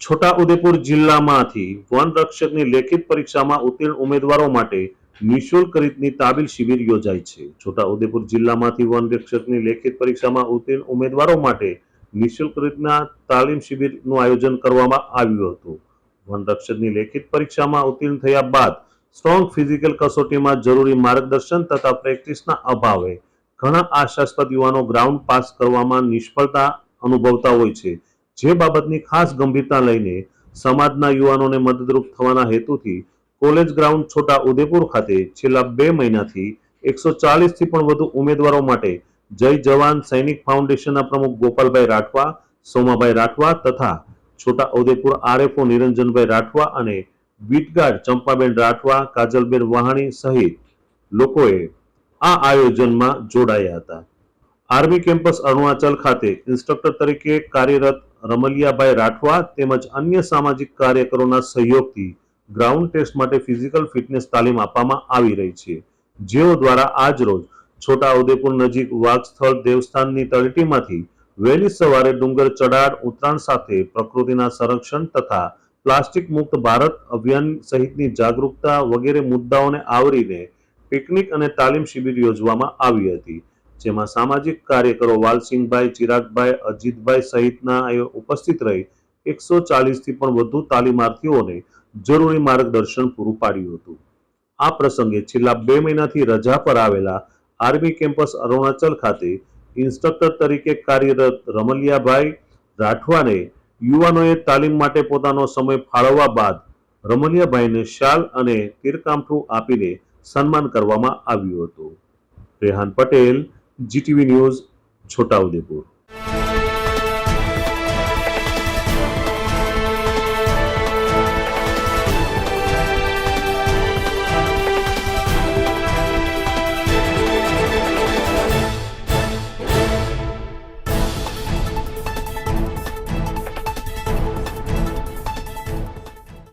છોટાઉદેપુર જિલ્લામાંથી વન રક્ષકની લેખિત પરીક્ષામાં ઉત્તીર્ણ ઉમેદવારો માટે નિઃશુલ્ક રીતની તાબીલ શિબિર યોજાઈ છે. છોટાઉદેપુર જિલ્લામાંથી વન રક્ષકની લેખિત પરીક્ષામાં ઉત્તીર્ણ ઉમેદવારો માટે નિઃશુલ્ક રીતના તાલીમ શિબિરનું આયોજન કરવામાં આવ્યું હતું. વન રક્ષકની લેખિત પરીક્ષામાં ઉત્તીર્ણ થયા બાદ સ્ટ્રોંગ ફિઝિકલ કસોટીમાં જરૂરી માર્ગદર્શન તથા પ્રેક્ટિસના અભાવે ઘણા આશાસ્પદ યુવાનો ગ્રાઉન્ડ પાસ કરવામાં નિષ્ફળતા અનુભવતા હોય છે. જે બાબતની ખાસ ગંભીરતા લઈને સમાજના યુવાનોને મદદરૂપ થવાના હેતુથી કોલેજ ગ્રાઉન્ડ છોટા ઉદેપુર ખાતે છેલ્લા બે મહિનાથી એકસો ચાલીસથી પણ વધુ ઉમેદવારો માટે જય જવાન સૈનિક ફાઉન્ડેશનના પ્રમુખ ગોપાલભાઈ રાઠવા, સોમાભાઈ રાઠવા તથા છોટા ઉદેપુર આરએફઓ નિરંજનભાઈ રાઠવા અને બીટગાર્ડ ચંપાબેન રાઠવા, કાજલબેન વહાણી સહિત લોકોએ આ આયોજનમાં જોડાયા હતા. આર્મી કેમ્પસ અરુણાચલ ખાતે ઇન્સ્ટ્રક્ટર તરીકે કાર્યરત રમલિયાભાઈ રાઠવા તેમજ અન્ય સામાજિક કાર્યકરોના સહયોગથી ગ્રાઉન્ડ ટેસ્ટ માટે ફિઝિકલ ફિટનેસ તાલીમ આપવામાં આવી રહી છે. જેઓ દ્વારા આજ રોજ છોટા નજીક વાઘસ્થળ દેવસ્થાનની તળેટીમાંથી વહેલી સવારે ડુંગર ચડાડ ઉતરાણ સાથે પ્રકૃતિના સંરક્ષણ તથા પ્લાસ્ટિક મુક્ત ભારત અભિયાન સહિતની જાગૃતતા વગેરે મુદ્દાઓને આવરીને પિકનિક અને તાલીમ શિબિર યોજવામાં આવી હતી. જેમાં સામાજિક કાર્યકરો વાલસિંહભાઈ, ચિરાગભાઈ, અજીતભાઈ સહિતના ઉપસ્થિત રહી એકસો ચાલીસથી પણ વધુ તાલીમાર્થીઓને જરૂરી માર્ગદર્શન પૂરું પાડ્યું હતું. આ પ્રસંગે છેલ્લા બે મહિનાથી રજા પર આવેલા આર્મી કેમ્પસ અરુણાચલ ખાતે ઇન્સ્ટ્રક્ટર તરીકે કાર્યરત રમલિયાભાઈ રાઠવાને યુવાનોએ તાલીમ માટે પોતાનો સમય ફાળવવા બાદ રમલિયાભાઈને શાલ અને તીરકામઠું આપીને સન્માન કરવામાં આવ્યું હતું. Rehan Patel GTV news Chhota Udaipur.